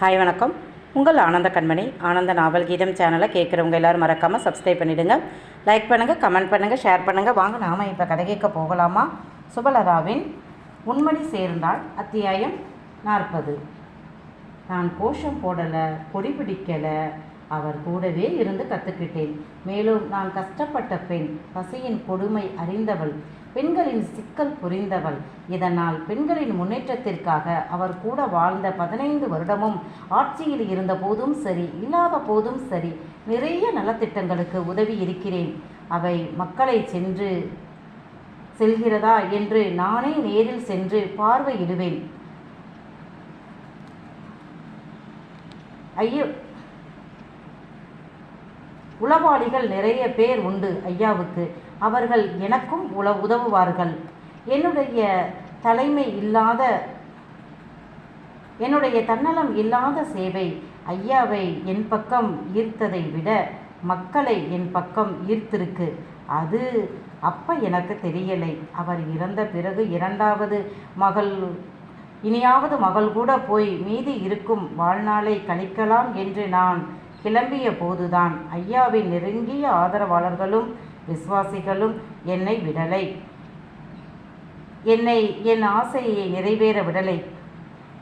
Hi வணக்கம். உங்கள் ஆனந்த கண்மணி. ஆனந்த நாவல் கீதம் சேனலை கேட்குறவங்க எல்லோரும் மறக்காமல் சப்ஸ்கிரைப் பண்ணிவிடுங்க லைக் பண்ணுங்கள் கமெண்ட் பண்ணுங்கள் ஷேர் பண்ணுங்கள் வாங்க நாம் இப்போ கதை கேட்க போகலாமா? சுபலதாவின் உண்மணி சேர்ந்தால் அத்தியாயம் நாற்பது. நான் கோஷம் போடலை பொடி பிடிக்கலை அவர் கூடவே இருந்து கற்றுக்கிட்டேன் மேலும் நான் கஷ்டப்பட்ட பெண் பசியின் கொடுமை அறிந்தவள். பெண்களின் சிக்கல் புரிந்தவள். இதனால் பெண்களின் முன்னேற்றத்திற்காக அவர் கூட வாழ்ந்த பதினைந்து வருடமும் ஆட்சியில் இருந்த போதும் சரி இல்லாத போதும் சரி நிறைய நலத்திட்டங்களுக்கு உதவி இருக்கிறேன். அவை மக்களை சென்று செல்கிறதா என்று நானே நேரில் சென்று பார்வையிடுவேன். ஐயோ உளவாளிகள் நிறைய பேர் உண்டு ஐயாவுக்கு. அவர்கள் எனக்கும் உல உதவுவார்கள். என்னுடைய தலைமை இல்லாத என்னுடைய தன்னலம் இல்லாத சேவை ஐயாவை என் பக்கம் ஈர்த்ததை விட மக்களை என் பக்கம் ஈர்த்திருக்கு. அது அப்போ எனக்கு தெரியலை. அவர் இறந்த பிறகு இரண்டாவது மகள் இனியாவது மகள் கூட போய் மீதி இருக்கும் வாழ்நாளை கழிக்கலாம் என்று நான் கிளம்பிய போதுதான். ஐயாவின் நெருங்கிய ஆதரவாளர்களும் விசுவாசிகளும் என்னை விடலை. என்னை என் ஆசையை நிறைவேற விடலை.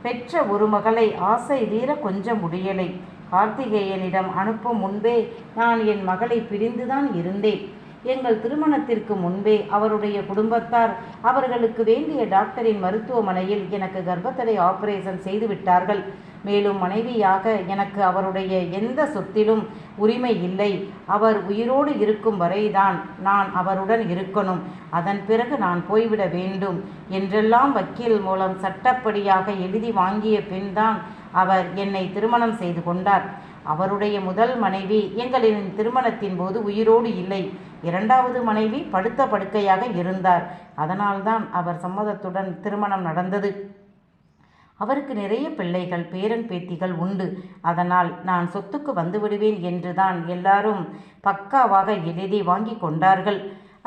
பெற்ற ஒரு மகளை ஆசை தீர கொஞ்சம் முடியலை. கார்த்திகேயனிடம் அனுப்பும் முன்பே நான் என் மகளை பிரிந்துதான் இருந்தேன். எங்கள் திருமணத்திற்கு முன்பே அவருடைய குடும்பத்தார் அவர்களுக்கு வேண்டிய டாக்டரின் மருத்துவமனையில் எனக்கு கர்ப்பத்தடை ஆபரேஷன் செய்து விட்டார்கள் மேலும் மனைவியாக எனக்கு அவருடைய எந்த சொத்திலும் உரிமை இல்லை. அவர் உயிரோடு இருக்கும் வரைதான் நான் அவருடன் இருக்கணும். அதன் பிறகு நான் போய்விட வேண்டும். என்றெல்லாம் வக்கீல் மூலம் சட்டப்படியாக எழுதி வாங்கிய பின்தான் அவர் என்னை திருமணம் செய்து கொண்டார். அவருடைய முதல் மனைவி எங்களின் திருமணத்தின் போது உயிரோடு இல்லை. இரண்டாவது மனைவி படுத்த படுக்கையாக இருந்தார். அதனால்தான் அவர் சம்மதத்துடன் திருமணம் நடந்தது. அவருக்கு நிறைய பிள்ளைகள் பேரன் பேத்திகள் உண்டு. அதனால் நான் சொத்துக்கு வந்துவிடுவேன் என்றுதான் எல்லாரும் பக்காவாக எழுதி வாங்கி கொண்டார்கள்.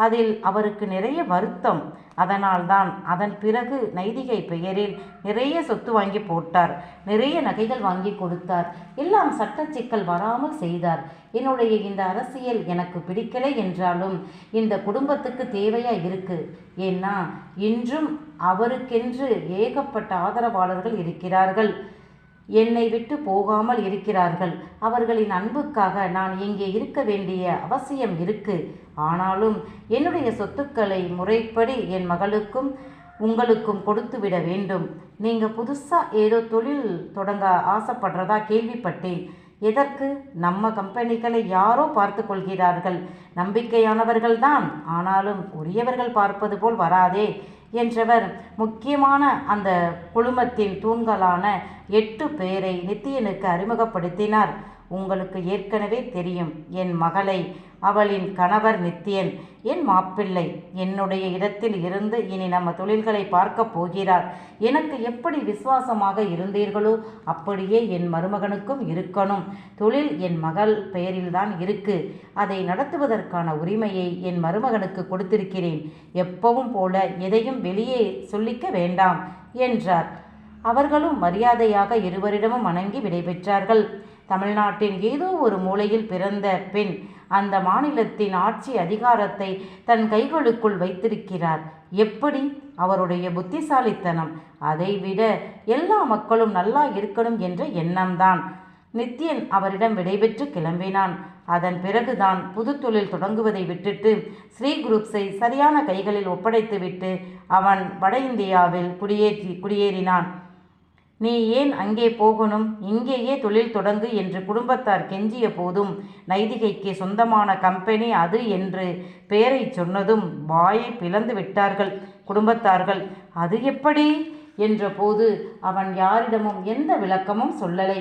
அதில் அவருக்கு நிறைய வருத்தம். அதனால்தான் அதன் பிறகு நைதிகை பெயரில் நிறைய சொத்து வாங்கி போட்டார். நிறைய நகைகள் வாங்கி கொடுத்தார். எல்லாம் சட்ட சிக்கல் வராமல் செய்தார். என்னுடைய இந்த அரசியல் எனக்கு பிடிக்கலை என்றாலும் இந்த குடும்பத்துக்கு தேவையா இருக்கு? ஏன்னா இன்றும் அவருக்கென்று ஏகப்பட்ட ஆதரவாளர்கள் இருக்கிறார்கள். என்னை விட்டு போகாமல் இருக்கிறார்கள். அவர்களின் அன்புக்காக நான் இங்கே இருக்க வேண்டிய அவசியம் இருக்கு. ஆனாலும் என்னுடைய சொத்துக்களை முறைப்படி என் மகளுக்கும் உங்களுக்கும் கொடுத்து விட வேண்டும். நீங்கள் புதுசாக ஏதோ தொழில் தொடங்க ஆசைப்படுறதா கேள்விப்பட்டேன். எதற்கு? நம்ம கம்பெனிகளை யாரோ பார்த்து கொள்கிறார்கள். நம்பிக்கையானவர்கள்தான். ஆனாலும் உரியவர்கள் பார்ப்பது போல் வராதே. என்றவர். முக்கியமான அந்த குழுமத்தின் தூண்களான எட்டு பேரை நித்தியனுக்கு அறிமுகப்படுத்தினார். உங்களுக்கு ஏற்கனவே தெரியும். என் மகளை அவளின் கணவர் நித்தியன். என் மாப்பிள்ளை என்னுடைய இடத்தில் இருந்து இனி நம்ம தொழில்களை பார்க்க போகிறார். எனக்கு எப்படி விசுவாசமாக இருந்தீர்களோ அப்படியே என் மருமகனுக்கும் இருக்கணும். தொழில் என் மகள் பெயரில்தான் இருக்கு. அதை நடத்துவதற்கான உரிமையை என் மருமகனுக்கு கொடுத்திருக்கிறேன். எப்பவும் போல எதையும் வெளியே சொல்லிக்க வேண்டாம் என்றார். அவர்களும் மரியாதையாக இருவரிடமும் வணங்கி விடைபெற்றார்கள். தமிழ்நாட்டின் ஏதோ ஒரு மூலையில் பிறந்த பெண் அந்த மாநிலத்தின் ஆட்சி அதிகாரத்தை தன் கைகளுக்குள் வைத்திருக்கிறார். எப்படி? அவருடைய புத்திசாலித்தனம். அதைவிட எல்லா மக்களும் நல்லா இருக்கணும் என்ற எண்ணம்தான். நித்யன் அவரிடம் விடைபெற்று கிளம்பினான். அதன் பிறகுதான் புது தொழில் தொடங்குவதை விட்டுட்டு ஸ்ரீ குரூப்ஸை சரியான கைகளில் ஒப்படைத்துவிட்டு அவன் வட இந்தியாவில் குடியேற்றி குடியேறினான். நீ ஏன் அங்கே போகணும்? இங்கேயே தொழில் தொடங்கு என்று குடும்பத்தார் கெஞ்சிய போதும். நைதிகைக்கு சொந்தமான கம்பெனி அது என்று பெயரை சொன்னதும் வாயை பிளந்து விட்டார்கள். குடும்பத்தார்கள் அது எப்படி? என்றபோது அவன் யாரிடமும் எந்த விளக்கமும் சொல்லலை.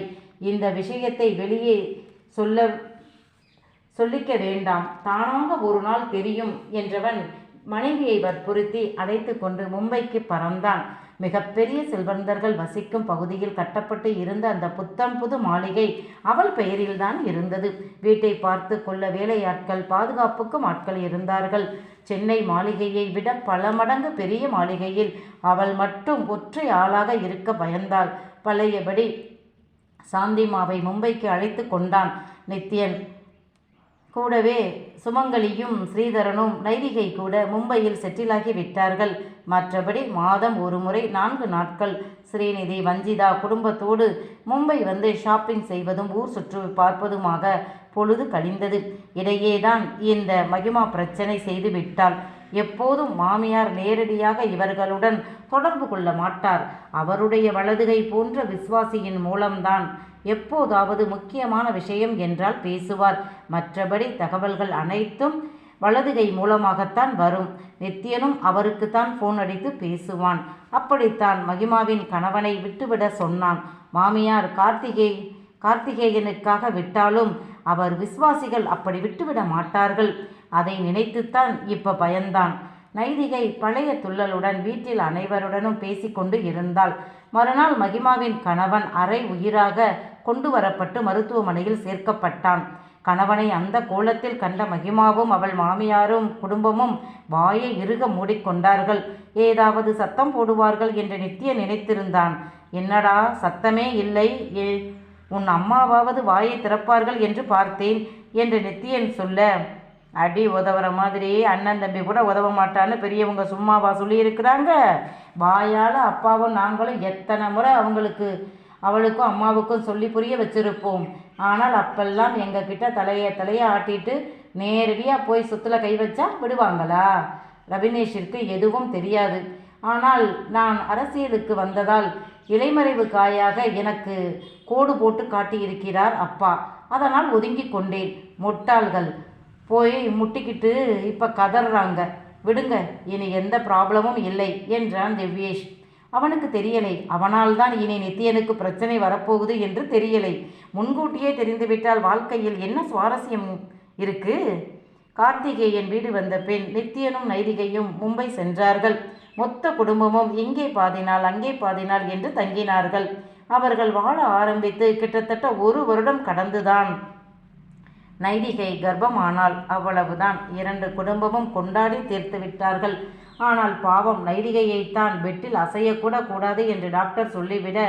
இந்த விஷயத்தை வெளியே சொல்ல சொல்லிக்க வேண்டாம். தானாக ஒரு நாள் தெரியும் என்றவன் மனைவியை வற்புறுத்தி அழைத்து கொண்டு மும்பைக்கு பறந்தான். மிகப்பெரிய செல்வந்தர்கள் வசிக்கும் பகுதியில் கட்டப்பட்டு இருந்த அந்த புத்தம் புது மாளிகை அவள் பெயரில்தான் இருந்தது. வீட்டை பார்த்து கொள்ள வேலையாட்கள் பாதுகாப்புக்கும் ஆட்கள் இருந்தார்கள். சென்னை மாளிகையை விட பல மடங்கு பெரிய மாளிகையில் அவள் மட்டும் ஒற்றை ஆளாக இருக்க பயந்தாள். பழையபடி சாந்திமாவை மும்பைக்கு அழைத்து கொண்டான் நித்யன். கூடவே சுமங்கலியும் ஸ்ரீதரனும் நைதிகை கூட மும்பையில் செட்டிலாகி விட்டார்கள். மற்றபடி மாதம் ஒரு முறை நான்கு நாட்கள் ஸ்ரீநிதி வஞ்சிதா குடும்பத்தோடு மும்பை வந்து ஷாப்பிங் செய்வதும் ஊர் சுற்று பார்ப்பதுமாக பொழுது கழிந்தது. இடையேதான் இந்த மகிமா பிரச்சனை செய்து விட்டாள். எப்போதும் மாமியார் நேரடியாக இவர்களுடன் தொடர்பு கொள்ள மாட்டார். அவருடைய வலதுகை போன்ற விஸ்வாசியின் மூலம்தான் எப்போதாவது முக்கியமான விஷயம் என்றால் பேசுவார். மற்றபடி தகவல்கள் அனைத்தும் வலதுகை மூலமாகத்தான் வரும். நித்யனும் அவருக்குத்தான் ஃபோன் அடித்து பேசுவான். அப்படித்தான் மகிமாவின் கணவனை விட்டுவிட சொன்னான். மாமியார் கார்த்திகே கார்த்திகேயனுக்காக விட்டாலும் அவர் விசுவாசிகள் அப்படி விட்டுவிட மாட்டார்கள். அதை நினைத்துத்தான் இப்ப பயந்தான். நைதிகை பழைய துள்ளலுடன் வீட்டில் அனைவருடனும் பேசிக்கொண்டு இருந்தாள். மறுநாள் மகிமாவின் கணவன் அரை உயிராக கொண்டு வரப்பட்டு மருத்துவமனையில் சேர்க்கப்பட்டான். கணவனை அந்த கோலத்தில் கண்ட மகிமாவும் அவள் மாமியாரும் குடும்பமும் வாயை இறுக மூடிக்கொண்டார்கள். ஏதாவது சத்தம் போடுவார்கள் என்று நித்திய நினைத்திருந்தான். என்னடா சத்தமே இல்லை. ஏ உன் அம்மாவாவது வாயை திறப்பார்கள் என்று பார்த்தேன் என்று நித்தியன் சொல்ல அடி உதவுற மாதிரி. அண்ணன் தம்பி கூட உதவ மாட்டான்னு பெரியவங்க சும்மாவா சொல்லியிருக்கிறாங்க. வாயால் அப்பாவும் நாங்களும் எத்தனை முறை அவங்களுக்கு அவளுக்கும் அம்மாவுக்கும் சொல்லி புரிய வச்சிருப்போம். ஆனால் அப்பெல்லாம் எங்ககிட்ட தலையை தலையை ஆட்டிட்டு நேரடியாக போய் சுத்தில் கை வச்சா விடுவாங்களா? ரவினேஷிற்கு எதுவும் தெரியாது. ஆனால் நான் அரசியலுக்கு வந்ததால் இலைமறைவு காயாக எனக்கு கோடு போட்டு காட்டியிருக்கிறார் அப்பா. அதனால் ஒதுங்கி கொண்டேன். முட்டாள்கள் போய் முட்டிக்கிட்டு இப்போ கதறாங்க விடுங்க இனி எந்த ப்ராப்ளமும் இல்லை என்றான் திவ்யேஷ். அவனுக்கு தெரியலை. அவனால் தான் இனி நித்தியனுக்கு பிரச்சனை வரப்போகுது என்று தெரியலை. முன்கூட்டியே தெரிந்துவிட்டால் வாழ்க்கையில் என்ன சுவாரஸ்யம் இருக்கு? கார்த்திகேயன் வீடு வந்த பெண் நித்தியனும் நைதிகையும் மும்பை சென்றார்கள். மொத்த குடும்பமும் இங்கே பாதினால் அங்கே பாதினால் என்று தங்கினார்கள். அவர்கள் வாழ ஆரம்பித்து கிட்டத்தட்ட ஒரு வருடம் கடந்துதான். நைதிகை கர்ப்பமானால் அவ்வளவுதான். இரண்டு குடும்பமும் கொண்டாடி தீர்த்து விட்டார்கள் ஆனால் பாவம் நைரிகையைத்தான் பெட்டில் அசையக்கூட கூடாது என்று டாக்டர் சொல்லிவிட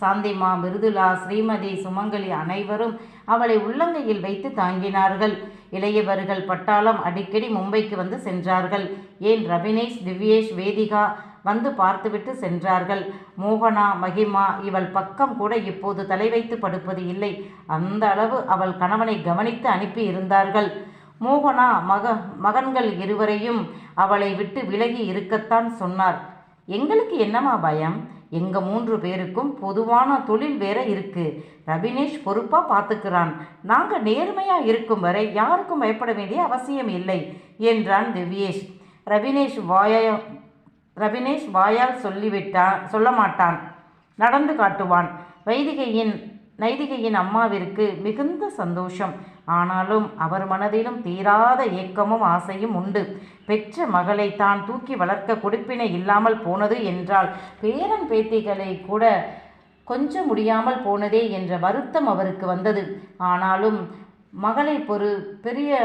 சாந்திமா மிருதுலா ஸ்ரீமதி சுமங்கலி அனைவரும் அவளை உள்ளங்கையில் வைத்து தாங்கினார்கள். இளையவர்கள் பட்டாளம் அடிக்கடி மும்பைக்கு வந்து சென்றார்கள். ஏன் ரபினேஷ் திவ்யேஷ் வேதிகா வந்து பார்த்துவிட்டு சென்றார்கள்? மோகனா மகிமா இவள் பக்கம் கூட இப்போது தலை வைத்து படுப்பது இல்லை. அந்த அளவு அவள் கணவனை கவனித்து அனுப்பி இருந்தார்கள் மோகனா மக மகன்கள் இருவரையும் அவளை விட்டு விலகி இருக்கத்தான் சொன்னார். எங்களுக்கு என்னமா பயம்? எங்க மூன்று பேருக்கும் பொதுவான தொழில் வேற இருக்கு. ரபினேஷ் பொறுப்பா பார்த்துக்கிறான் நாங்க நேர்மையா இருக்கும் வரை யாருக்கும் பயப்பட வேண்டிய அவசியம் இல்லை என்றான் திவ்யேஷ். ரபினேஷ் வாய ரபினேஷ் வாயால் சொல்லிவிட்டான் சொல்ல மாட்டான். நடந்து காட்டுவான். வைதிகையின் நைதிகையின் அம்மாவிற்கு மிகுந்த சந்தோஷம். ஆனாலும் அவர் மனதிலும் தீராத ஏக்கமும் ஆசையும் உண்டு. பெற்ற மகளை தான் தூக்கி வளர்க்க கொடுப்பினை இல்லாமல் போனது என்றால் பேரன் பேத்திகளை கூட கொஞ்சம் முடியாமல் போனதே என்ற வருத்தம் அவருக்கு வந்தது. ஆனாலும் மகளை பொறு பெரிய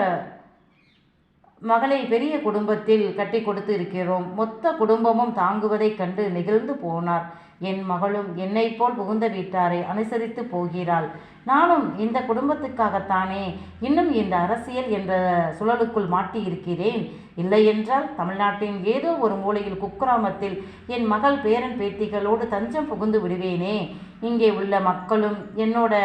மகளை பெரிய குடும்பத்தில் கட்டி கொடுத்து இருக்கிறோம். மொத்த குடும்பமும் தாங்குவதைக் கண்டு நெகிழ்ந்து போனார். என் மகளும் என்னை போல் புகுந்த வீட்டாரை அனுசரித்து போகிறாள். நானும் இந்த குடும்பத்துக்காகத்தானே இன்னும் இந்த அரசியல் என்ற சுழலுக்குள் மாட்டியிருக்கிறேன். இல்லையென்றால் தமிழ்நாட்டின் ஏதோ ஒரு மூலையில் குக்கிராமத்தில் என் மகள் பேரன் பேத்திகளோடு தஞ்சம் புகுந்து விடுவேனே. இங்கே உள்ள மக்களும் என்னோட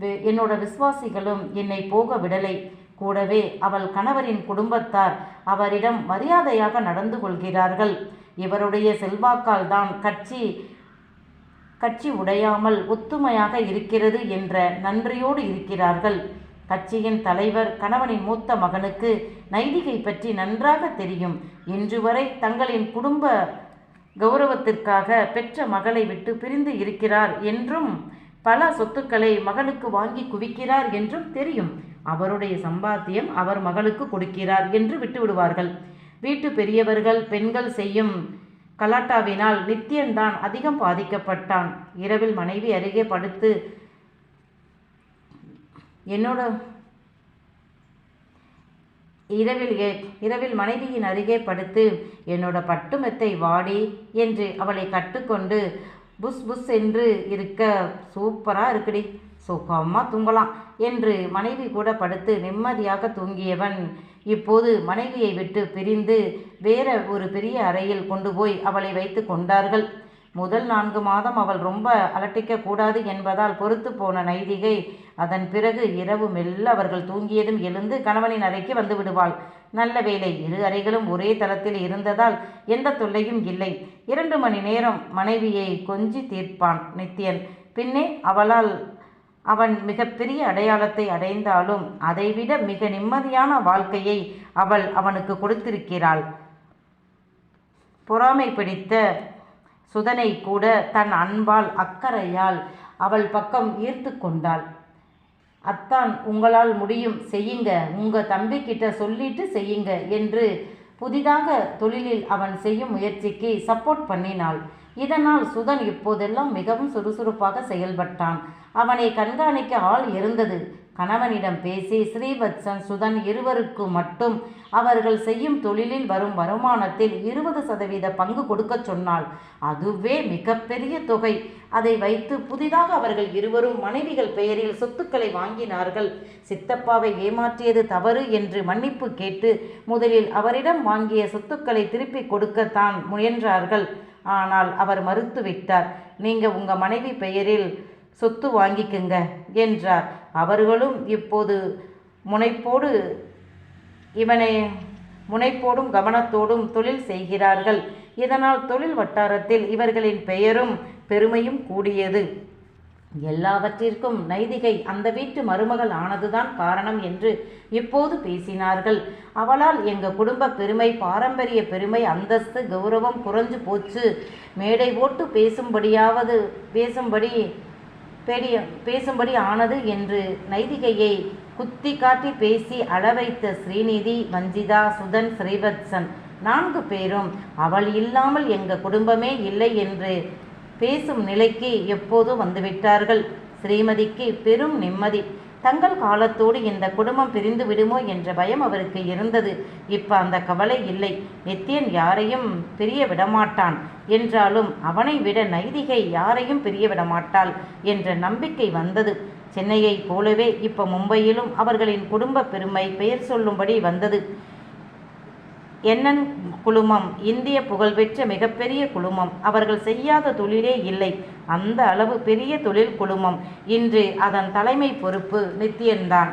வி- என்னோட விசுவாசிகளும் என்னை போக விடலை. கூடவே அவள் கணவரின் குடும்பத்தார் அவரிடம் மரியாதையாக நடந்து கொள்கிறார்கள். இவருடைய செல்வாக்கால் தான் கட்சி கட்சி உடையாமல் ஒத்துமையாக இருக்கிறது என்ற நன்றியோடு இருக்கிறார்கள். கட்சியின் தலைவர் கணவனின் மூத்த மகனுக்கு நைதிகை பற்றி நன்றாக தெரியும். இன்று வரை தங்களின் குடும்ப கௌரவத்திற்காக பெற்ற மகளை விட்டு பிரிந்து இருக்கிறார் என்றும் பல சொத்துக்களை மகளுக்கு வாங்கி குவிக்கிறார் என்றும் தெரியும். அவருடைய சம்பாத்தியம் அவர் மகளுக்கு கொடுக்கிறார் என்று விட்டுவிடுவார்கள். வீட்டு பெரியவர்கள் பெண்கள் செய்யும் கலாட்டாவினால் நித்யன்தான் அதிகம் பாதிக்கப்பட்டான். இரவில் மனைவி அருகே படுத்து என்னோட இரவில் ஏ- இரவில் மனைவியின் அருகே படுத்து என்னோட பட்டுமெத்தை வாடி என்று அவளை கட்டுக்கொண்டு புஷ் புஷ் என்று இருக்க சூப்பராக இருக்குடி. சுகமாக தூங்கலாம் என்று மனைவி கூட படுத்து நிம்மதியாக தூங்கியவன். இப்போது மனைவியை விட்டு பிரிந்து வேற ஒரு பெரிய அறையில் கொண்டு போய் அவளை வைத்து கொண்டார்கள். முதல் நான்கு மாதம் அவள் ரொம்ப அலட்டிக்க கூடாது என்பதால் பொறுத்து போன நைதிகை அதன் பிறகு இரவு மெல்ல அவர்கள் தூங்கியதும் எழுந்து கணவனின் அறைக்கு வந்து விடுவாள். நல்ல வேலை இரு அறைகளும் ஒரே தளத்தில் இருந்ததால் எந்த தொல்லையும் இல்லை. இரண்டு மணி நேரம் மனைவியை கொஞ்சி தீர்ப்பான் நித்யன். பின்னே அவளால் அவன் மிகப்பெரிய அடையாளத்தை அடைந்தாலும் அதைவிட மிக நிம்மதியான வாழ்க்கையை அவள் அவனுக்கு கொடுத்திருக்கிறாள். பொறாமை பிடித்த சுதனை கூட தன் அன்பால் அக்கறையால் அவள் பக்கம் ஈர்த்து கொண்டாள். அத்தான் உங்களால் முடியும். செய்யுங்க. உங்க தம்பிக்கிட்ட சொல்லிட்டு செய்யுங்க என்று புதிதாக தொழிலில் அவன் செய்யும் முயற்சிக்கு சப்போர்ட் பண்ணினாள். இதனால் சுதன் இப்போதெல்லாம் மிகவும் சுறுசுறுப்பாக செயல்பட்டான். அவனை கண்காணிக்க ஆள் இருந்தது. கணவனிடம் பேசி ஸ்ரீவத்சன் சுதன் இருவருக்கு மட்டும் அவர்கள் செய்யும் தொழிலில் வரும் வருமானத்தில் இருபது சதவீத பங்கு கொடுக்கச் சொன்னாள். அதுவே மிகப்பெரிய தொகை. அதை வைத்து புதிதாக அவர்கள் இருவரும் மனைவிகள் பெயரில் சொத்துக்களை வாங்கினார்கள். சித்தப்பாவை ஏமாற்றியது தவறு என்று மன்னிப்பு கேட்டு முதலில் அவரிடம் வாங்கிய சொத்துக்களை திருப்பி கொடுக்கத்தான் முயன்றார்கள். ஆனால் அவர் மறுத்துவிட்டார். நீங்கள் உங்கள் மனைவி பெயரில் சொத்து வாங்கிக்குங்க என்றார். அவர்களும் இப்போது முனைப்போடு இவனை முனைப்போடும் கவனத்தோடும் தொழில் செய்கிறார்கள். இதனால் தொழில் வட்டாரத்தில் இவர்களின் பெயரும் பெருமையும் கூடியது. எல்லாவற்றிற்கும் நைதிகை அந்த வீட்டு மருமகள் ஆனதுதான் காரணம் என்று இப்போது பேசினார்கள். அவளால் எங்க குடும்ப பெருமை பாரம்பரிய பெருமை அந்தஸ்து கௌரவம் குறைஞ்சு போச்சு. மேடை போட்டு பேசும்படியாவது பேசும்படி பெரிய பேசும்படி ஆனது என்று நைதிகையை குத்தி காட்டி பேசி அளவைத்த ஸ்ரீநிதி வஞ்சிதா சுதன் ஸ்ரீவத்சன் நான்கு பேரும் அவள் இல்லாமல் எங்க குடும்பமே இல்லை என்று பேசும் நிலைக்கு எப்போதோ வந்துவிட்டார்கள். ஸ்ரீமதிக்கு பெரும் நிம்மதி. தங்கள் காலத்தோடு இந்த குடும்பம் பிரிந்து விடுமோ என்ற பயம் அவருக்கு இருந்தது. இப்ப அந்த கவலை இல்லை. நித்யன் யாரையும் பிரிய விடமாட்டான். என்றாலும் அவனை விட நைதிகை யாரையும் பிரிய விடமாட்டாள் என்ற நம்பிக்கை வந்தது. சென்னையைப் போலவே இப்ப மும்பையிலும் அவர்களின் குடும்ப பெருமை பெயர் சொல்லும்படி வந்தது. என்னன் குழுமம்? இந்திய புகழ்பெற்ற மிகப்பெரிய குழுமம். அவர்கள் செய்யாத தொழிலே இல்லை. அந்த அளவு பெரிய தொழில் குழுமம். இன்று அதன் தலைமை பொறுப்பு நித்தியன்தான்.